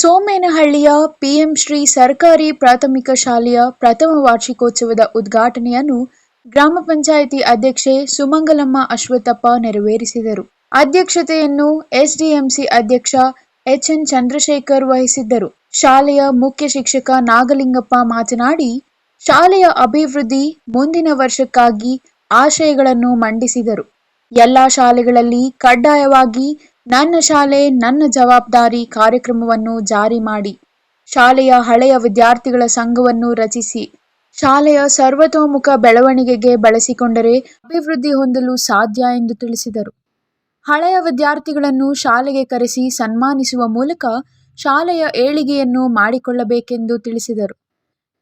ಸೋಮೇನಹಳ್ಳಿಯ PM Shri ಸರ್ಕಾರಿ ಪ್ರಾಥಮಿಕ ಶಾಲೆಯ ಪ್ರಥಮ ವಾರ್ಷಿಕೋತ್ಸವದ ಉದ್ಘಾಟನೆಯನ್ನು ಗ್ರಾಮ ಪಂಚಾಯಿತಿ ಅಧ್ಯಕ್ಷೆ ಸುಮಂಗಲಮ್ಮ ಅಶ್ವತ್ಥಪ್ಪ ನೆರವೇರಿಸಿದರು. ಅಧ್ಯಕ್ಷತೆಯನ್ನು ಎಸ್ಡಿಎಂಸಿ ಅಧ್ಯಕ್ಷ ಎಚ್ಎನ್ ಚಂದ್ರಶೇಖರ್ ವಹಿಸಿದ್ದರು. ಶಾಲೆಯ ಮುಖ್ಯ ಶಿಕ್ಷಕ ನಾಗಲಿಂಗಪ್ಪ ಮಾತನಾಡಿ, ಶಾಲೆಯ ಅಭಿವೃದ್ಧಿ ಮುಂದಿನ ವರ್ಷಕ್ಕಾಗಿ ಆಶಯಗಳನ್ನು ಮಂಡಿಸಿದರು. ಎಲ್ಲ ಶಾಲೆಗಳಲ್ಲಿ ಕಡ್ಡಾಯವಾಗಿ ನನ್ನ ಶಾಲೆ, ನನ್ನ ಜವಾಬ್ದಾರಿ ಕಾರ್ಯಕ್ರಮವನ್ನು ಜಾರಿ ಮಾಡಿ. ಶಾಲೆಯ ಹಳೆಯ ವಿದ್ಯಾರ್ಥಿಗಳ ಸಂಘವನ್ನು ರಚಿಸಿ. ಶಾಲೆಯ ಸರ್ವತೋಮುಖ ಬೆಳವಣಿಗೆಗೆ ಬಳಸಿಕೊಂಡರೆ ಅಭಿವೃದ್ಧಿ ಹೊಂದಲು ಸಾಧ್ಯ ಎಂದು ತಿಳಿಸಿದರು. ಹಳೆಯ ವಿದ್ಯಾರ್ಥಿಗಳನ್ನು ಶಾಲೆಗೆ ಕರೆಸಿ ಸನ್ಮಾನಿಸುವ ಮೂಲಕ ಶಾಲೆಯ ಏಳಿಗೆಯನ್ನು ಮಾಡಿಕೊಳ್ಳಬೇಕೆಂದು ತಿಳಿಸಿದರು.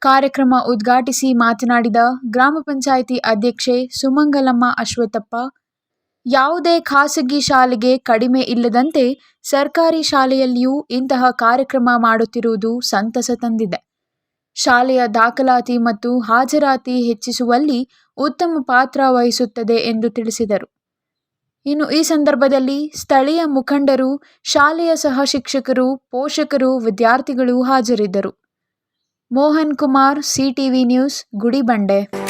ಕಾರ್ಯಕ್ರಮ ಉದ್ಘಾಟಿಸಿ ಮಾತನಾಡಿದ ಗ್ರಾಮ ಪಂಚಾಯಿತಿ ಅಧ್ಯಕ್ಷೆ ಸುಮಂಗಲಮ್ಮ ಅಶ್ವತ್ಥಪ್ಪ ಯಾವುದೇ ಖಾಸಗಿ ಶಾಲೆಗೆ ಕಡಿಮೆ ಇಲ್ಲದಂತೆ ಸರ್ಕಾರಿ ಶಾಲೆಯಲ್ಲಿಯೂ ಇಂತಹ ಕಾರ್ಯಕ್ರಮ ಮಾಡುತ್ತಿರುವುದು ಸಂತಸ ತಂದಿದೆ. ಶಾಲೆಯ ದಾಖಲಾತಿ ಮತ್ತು ಹಾಜರಾತಿ ಹೆಚ್ಚಿಸುವಲ್ಲಿ ಉತ್ತಮ ಪಾತ್ರ ವಹಿಸುತ್ತದೆ ಎಂದು ತಿಳಿಸಿದರು. ಇನ್ನು ಈ ಸಂದರ್ಭದಲ್ಲಿ ಸ್ಥಳೀಯ ಮುಖಂಡರು, ಶಾಲೆಯ ಸಹ ಶಿಕ್ಷಕರು ಪೋಷಕರು, ವಿದ್ಯಾರ್ಥಿಗಳು ಹಾಜರಿದ್ದರು. Mohan Kumar, CTV news, Gudibande.